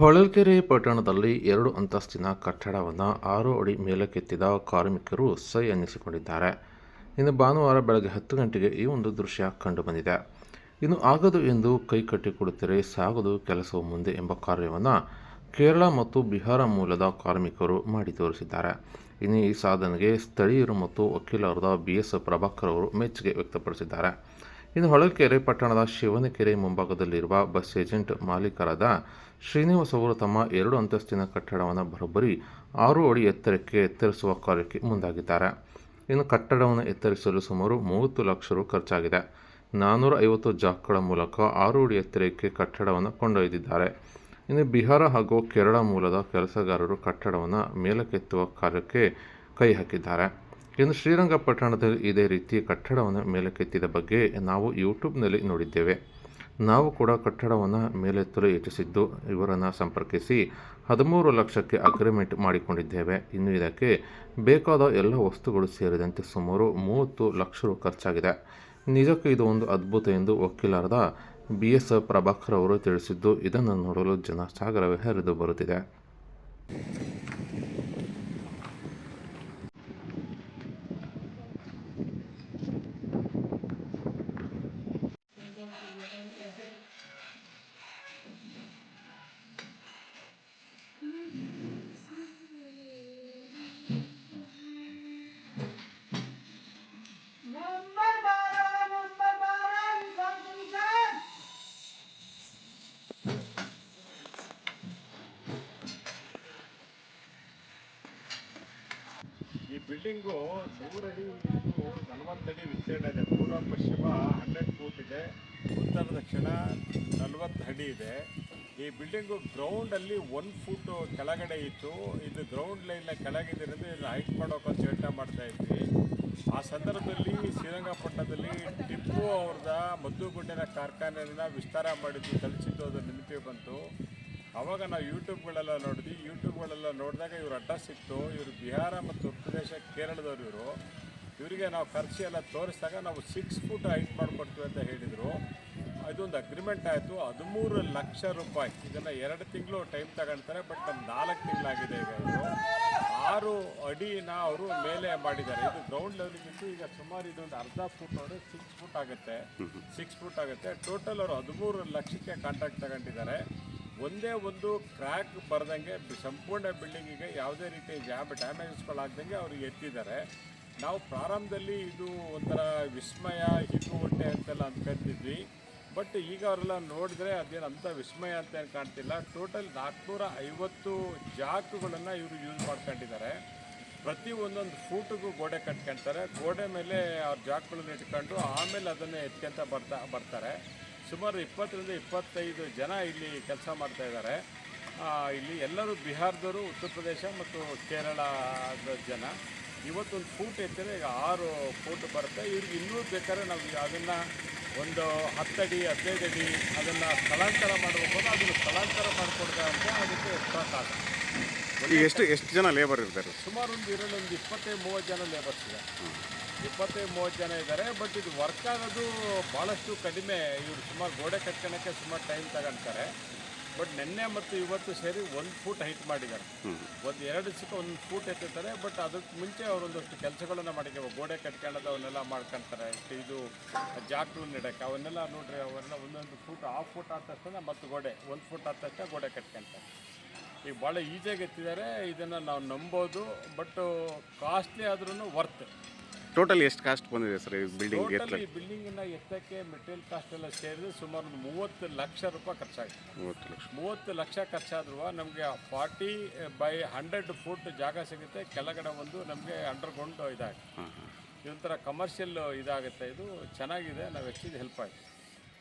ಹೊಳಲ್ಕೆರೆ ಪಟ್ಟಣದಲ್ಲಿ ಎರಡು ಅಂತಸ್ತಿನ ಕಟ್ಟಡವನ್ನು ಆರು ಅಡಿ ಮೇಲಕ್ಕೆತ್ತಿದ ಕಾರ್ಮಿಕರು ಸೈ ಅನ್ನಿಸಿಕೊಂಡಿದ್ದಾರೆ. ಇನ್ನು ಭಾನುವಾರ ಬೆಳಗ್ಗೆ ಹತ್ತು ಗಂಟೆಗೆ ಈ ಒಂದು ದೃಶ್ಯ ಕಂಡುಬಂದಿದೆ. ಇನ್ನು ಆಗದು ಎಂದು ಕೈ ಕಟ್ಟಿಕೊಡುತ್ತಿರೆ ಸಾಗದು ಕೆಲಸವು ಮುಂದೆ ಎಂಬ ಕಾರ್ಯವನ್ನು ಕೇರಳ ಮತ್ತು ಬಿಹಾರ ಮೂಲದ ಕಾರ್ಮಿಕರು ಮಾಡಿ ತೋರಿಸಿದ್ದಾರೆ. ಇನ್ನು ಈ ಸಾಧನೆಗೆ ಸ್ಥಳೀಯರು ಮತ್ತು ವಕೀಲರಾದ ಬಿ ಎಸ್ ಪ್ರಭಾಕರ್ ಅವರು ಮೆಚ್ಚುಗೆ ವ್ಯಕ್ತಪಡಿಸಿದ್ದಾರೆ. ಇನ್ನು ಹೊಳಲ್ಕೆರೆ ಪಟ್ಟಣದ ಶಿವನಕೆರೆ ಮುಂಭಾಗದಲ್ಲಿರುವ ಬಸ್ ಏಜೆಂಟ್ ಮಾಲೀಕರಾದ ಶ್ರೀನಿವಾಸ್ ಅವರು ತಮ್ಮ ಎರಡು ಅಂತಸ್ತಿನ ಕಟ್ಟಡವನ್ನು ಬರೋಬ್ಬರಿ ಆರು ಅಡಿ ಎತ್ತರಕ್ಕೆ ಎತ್ತರಿಸುವ ಕಾರ್ಯಕ್ಕೆ ಮುಂದಾಗಿದ್ದಾರೆ. ಇನ್ನು ಕಟ್ಟಡವನ್ನು ಎತ್ತರಿಸಲು ಸುಮಾರು ಮೂವತ್ತು ಲಕ್ಷ ರು ಖರ್ಚಾಗಿದೆ. ನಾನ್ನೂರ ಐವತ್ತು ಜಾಕ್ಗಳ ಮೂಲಕ ಆರು ಅಡಿ ಎತ್ತರಕ್ಕೆ ಕಟ್ಟಡವನ್ನು ಕೊಂಡೊಯ್ದಿದ್ದಾರೆ. ಇನ್ನು ಬಿಹಾರ ಹಾಗೂ ಕೇರಳ ಮೂಲದ ಕೆಲಸಗಾರರು ಕಟ್ಟಡವನ್ನು ಮೇಲಕ್ಕೆತ್ತುವ ಕಾರ್ಯಕ್ಕೆ ಕೈ ಹಾಕಿದ್ದಾರೆ. ಇನ್ನು ಶ್ರೀರಂಗಪಟ್ಟಣದಲ್ಲಿ ಇದೇ ರೀತಿ ಕಟ್ಟಡವನ್ನು ಮೇಲಕ್ಕೆತ್ತಿದ ಬಗ್ಗೆ ನಾವು ಯೂಟ್ಯೂಬ್ನಲ್ಲಿ ನೋಡಿದ್ದೇವೆ. ನಾವು ಕೂಡ ಕಟ್ಟಡವನ್ನು ಮೇಲೆತ್ತಲು ಯೋಚಿಸಿದ್ದು ಇವರನ್ನು ಸಂಪರ್ಕಿಸಿ ಹದಿಮೂರು ಲಕ್ಷಕ್ಕೆ ಅಗ್ರಿಮೆಂಟ್ ಮಾಡಿಕೊಂಡಿದ್ದೇವೆ. ಇನ್ನು ಇದಕ್ಕೆ ಬೇಕಾದ ಎಲ್ಲ ವಸ್ತುಗಳು ಸೇರಿದಂತೆ ಸುಮಾರು ಮೂವತ್ತು ಲಕ್ಷ ರು ಖರ್ಚಾಗಿದೆ. ನಿಜಕ್ಕೂ ಇದು ಒಂದು ಅದ್ಭುತ ಎಂದು ವಕೀಲರಾದ ಬಿ ಎಸ್ ಪ್ರಭಾಕರ್ ಅವರು ತಿಳಿಸಿದ್ದು, ಇದನ್ನು ನೋಡಲು ಜನಸಾಗರವೇ ಹರಿದು ಬರುತ್ತಿದೆ. ಬಿಲ್ಡಿಂಗು ನೂರಡಿ ನಲವತ್ತಡಿ ವಿಸ್ತೀರ್ಣ ಇದೆ. ಪೂರ್ವ ಪಶ್ಚಿಮ ಹಂಡ್ರೆಡ್ ಫೂಟ್ ಇದೆ. ಉತ್ತರ ದಕ್ಷಿಣ ನಲವತ್ತು ಅಡಿ ಇದೆ. ಈ ಬಿಲ್ಡಿಂಗು ಗ್ರೌಂಡಲ್ಲಿ ಒನ್ ಫೂಟು ಕೆಳಗಡೆ ಇತ್ತು. ಇದು ಗ್ರೌಂಡ್ ಲೈನ್ನ ಕೆಳಗಿದ್ದರಿಂದ ಇದನ್ನು ಹೈಟ್ ಮಾಡೋಕೆ ಯೋಚನೆ ಮಾಡ್ತಾ ಇದ್ವಿ. ಆ ಸಂದರ್ಭದಲ್ಲಿ ಶ್ರೀರಂಗಪಟ್ಟಣದಲ್ಲಿ ಟಿಪ್ಪು ಅವ್ರದ ಮದ್ದುಗುಂಡಿನ ಕಾರ್ಖಾನೆಯನ್ನು ವಿಸ್ತಾರ ಮಾಡಿದ್ದು, ಕಲಿಸಿದ್ದು ಅದು ನೆನಪಿಗೆ ಬಂತು. ಅವಾಗ ನಾವು ಯೂಟ್ಯೂಬ್ಗಳೆಲ್ಲ ನೋಡಿದ್ವಿ. ಯೂಟ್ಯೂಬ್ಗಳೆಲ್ಲ ನೋಡಿದಾಗ ಇವ್ರ ಅಡ್ಡ ಸಿಕ್ತು ಇವರು ಬಿಹಾರ ಮತ್ತು ಉತ್ತರ ಪ್ರದೇಶ ಕೇರಳದವರು ಇವರು. ಇವರಿಗೆ ನಾವು ಖರ್ಚು ಎಲ್ಲ ತೋರಿಸಿದಾಗ ನಾವು ಸಿಕ್ಸ್ ಫುಟ್ ಹೈಟ್ ಮಾಡಿಕೊಡ್ತೀವಿ ಅಂತ ಹೇಳಿದರು. ಅದೊಂದು ಅಗ್ರಿಮೆಂಟ್ ಆಯಿತು. ಹದಿಮೂರು ಲಕ್ಷ ರೂಪಾಯಿ. ಇದನ್ನು ಎರಡು ತಿಂಗಳು ಟೈಮ್ ತಗೊಳ್ತಾರೆ ಬಟ್ ನಮ್ಮ ನಾಲ್ಕು ತಿಂಗಳಾಗಿದೆ ಈಗ ಇವರು ಆರು ಅಡಿನ ಅವರು ಮೇಲೆ ಮಾಡಿದ್ದಾರೆ. ಇದು ಗ್ರೌಂಡ್ ಲೆವೆಲ್ಗಿಂತ ಈಗ ಸುಮಾರು ಇದೊಂದು ಅರ್ಧ ಫುಟ್ ಅವರು ಸಿಕ್ಸ್ ಫುಟ್ ಆಗುತ್ತೆ. ಸಿಕ್ಸ್ ಫುಟ್ ಆಗುತ್ತೆ. ಟೋಟಲ್ ಅವರು ಹದಿಮೂರು ಲಕ್ಷಕ್ಕೆ ಕಾಂಟ್ರಾಕ್ಟ್ ತಗೊಂಡಿದ್ದಾರೆ. ಒಂದೇ ಒಂದು ಕ್ರ್ಯಾಕ್ ಬರೆದಂಗೆ ಸಂಪೂರ್ಣ ಬಿಲ್ಡಿಂಗಿಗೆ ಯಾವುದೇ ರೀತಿ ಜಾಬ್ ಡ್ಯಾಮೇಜಸ್ಗಳಾಗ್ದಂಗೆ ಅವರು ಎತ್ತಿದ್ದಾರೆ. ನಾವು ಪ್ರಾರಂಭದಲ್ಲಿ ಇದು ಒಂಥರ ವಿಸ್ಮಯ ಇದು ಹೊಟ್ಟೆ ಅಂತೆಲ್ಲ ಅಂದ್ಕೊಂತಿದ್ವಿ. ಬಟ್ ಈಗ ಅವರೆಲ್ಲ ನೋಡಿದ್ರೆ ಅದೇನು ಅಂಥ ವಿಸ್ಮಯ ಅಂತ ಏನು ಕಾಣ್ತಿಲ್ಲ. ಟೋಟಲ್ ನಾಲ್ಕುನೂರ ಐವತ್ತು ಜಾಕುಗಳನ್ನು ಇವರು ಯೂಸ್ ಮಾಡ್ಕೊಂಡಿದ್ದಾರೆ. ಪ್ರತಿ ಒಂದೊಂದು ಫೂಟಿಗೂ ಗೋಡೆ ಕಟ್ಕೊಳ್ತಾರೆ ಗೋಡೆ ಮೇಲೆ ಅವ್ರ ಜಾಕ್ಗಳನ್ನ ಇಟ್ಕೊಂಡು ಆಮೇಲೆ ಅದನ್ನು ಎತ್ಕೊಂತ ಬರ್ತಾ ಬರ್ತಾರೆ. ಸುಮಾರು ಇಪ್ಪತ್ತರಿಂದ ಇಪ್ಪತ್ತೈದು ಜನ ಇಲ್ಲಿ ಕೆಲಸ ಮಾಡ್ತಾ ಇದ್ದಾರೆ. ಇಲ್ಲಿ ಎಲ್ಲರೂ ಬಿಹಾರದವರು, ಉತ್ತರ ಪ್ರದೇಶ ಮತ್ತು ಕೇರಳದ ಜನ. ಇವತ್ತೊಂದು ಫೂಟ್ ಎತ್ತಿದ್ರೆ ಈಗ ಆರು ಫೂಟ್ ಬರುತ್ತೆ. ಇವ್ರಿಗೆ ಇನ್ನೂ ಬೇಕಾದ್ರೆ ನಾವು ಅದನ್ನು ಒಂದು ಹತ್ತಡಿ, ಹದಿನೈದು ಅಡಿ ಅದನ್ನು ಸ್ಥಳಾಂತರ ಮಾಡಬೇಕು. ಅದನ್ನು ಸ್ಥಳಾಂತರ ಮಾಡಿಕೊಡ್ತಾ ಅಂತ ಅದಕ್ಕೆ ಎಕ್ಸ್ಟ್ರಾ ಕಾಸ್ಟ್ ಈಗ ಎಷ್ಟು ಎಷ್ಟು ಜನ ಲೇಬರ್ ಇರ್ತಾರೆ? ಸುಮಾರು ಒಂದು ಇದರಲ್ಲಿ ಒಂದು ಇಪ್ಪತ್ತೈದು ಮೂವತ್ತು ಜನ ಲೇಬರ್ಸ್ ಇದೆ. ಇಪ್ಪತ್ತೈದು ಮೂವತ್ತು ಜನ ಇದ್ದಾರೆ ಬಟ್ ಇದು ವರ್ಕ್ ಆಗೋದು ಭಾಳಷ್ಟು ಕಡಿಮೆ. ಇವರು ಸುಮಾರು ಗೋಡೆ ಕಟ್ಕೊಳಕ್ಕೆ ಸುಮಾರು ಟೈಮ್ ತಗೊಂತಾರೆ. ಬಟ್ ನಿನ್ನೆ ಮತ್ತು ಇವತ್ತು ಸೇರಿ ಒಂದು ಫೂಟ್ ಹೈಟ್ ಮಾಡಿದ್ದಾರೆ. ಒಂದು ಎರಡು ಚಿಕ್ಕ ಒಂದು ಫೂಟ್ ಎತ್ತಿರ್ತಾರೆ ಬಟ್ ಅದಕ್ಕೆ ಮುಂಚೆ ಅವರೊಂದಷ್ಟು ಕೆಲಸಗಳನ್ನು ಮಾಡಿದ್ದೇವೆ ಗೋಡೆ ಕಟ್ಕೊಳ್ಳೋದು ಅವನ್ನೆಲ್ಲ ಮಾಡ್ಕೊಂತಾರೆ. ಇದು ಜಾಕ್ರು ನೆಡೋಕ್ಕೆ ಅವನ್ನೆಲ್ಲ ನೋಡ್ರಿ ಅವನ್ನೆಲ್ಲ ಒಂದೊಂದು ಫೂಟ್ ಹಾಫ್ ಫೂಟ್ ಆದ ತಕ್ಷಣ ಮತ್ತು ಗೋಡೆ ಒಂದು ಫೂಟ್ ಆದ ತಕ್ಷಣ ಗೋಡೆ ಕಟ್ಕೊಂತಾರೆ. ಈಗ ಭಾಳ ಈಸಿಯಾಗಿ ಎತ್ತಿದ್ದಾರೆ ಇದನ್ನು ನಾವು ನಂಬೋದು ಬಟ್ ಕಾಸ್ಟ್ಲಿ ಆದ್ರೂ ವರ್ತ್ ಟೋಟಲ್ ಎಷ್ಟು ಕಾಸ್ಟ್ ಬಂದಿದೆ ಸರ್ ಈ ಬಿಲ್ಡಿಂಗ್ ಟೋಟಲ್ ಈ ಬಿಲ್ಡಿಂಗಿನ ಎತ್ತಕ್ಕೆ ಮೆಟೀರಿಯಲ್ ಕಾಸ್ಟ್ ಎಲ್ಲ ಸೇರಿದ್ರೆ ಸುಮಾರು ಒಂದು ಮೂವತ್ತು ಲಕ್ಷ ರೂಪಾಯಿ ಖರ್ಚಾಗಿದೆ ಮೂವತ್ತು ಲಕ್ಷ. ಮೂವತ್ತು ಲಕ್ಷ ಖರ್ಚಾದ್ರೂ ನಮಗೆ ಫಾರ್ಟಿ ಬೈ ಹಂಡ್ರೆಡ್ ಫುಟ್ ಜಾಗ ಸಿಗುತ್ತೆ ಕೆಳಗಡೆ ಒಂದು ನಮಗೆ ಅಂಡರ್ಗ್ರೌಂಡ್ ಇದಾಗುತ್ತೆ. ಇದೊಂಥರ ಕಮರ್ಷಿಯಲ್ ಇದಾಗುತ್ತೆ ಇದು ಚೆನ್ನಾಗಿದೆ ನಾವು ಹೆಚ್ಚಿಗೆ ಹೆಲ್ಪ್ ಆಯಿತು.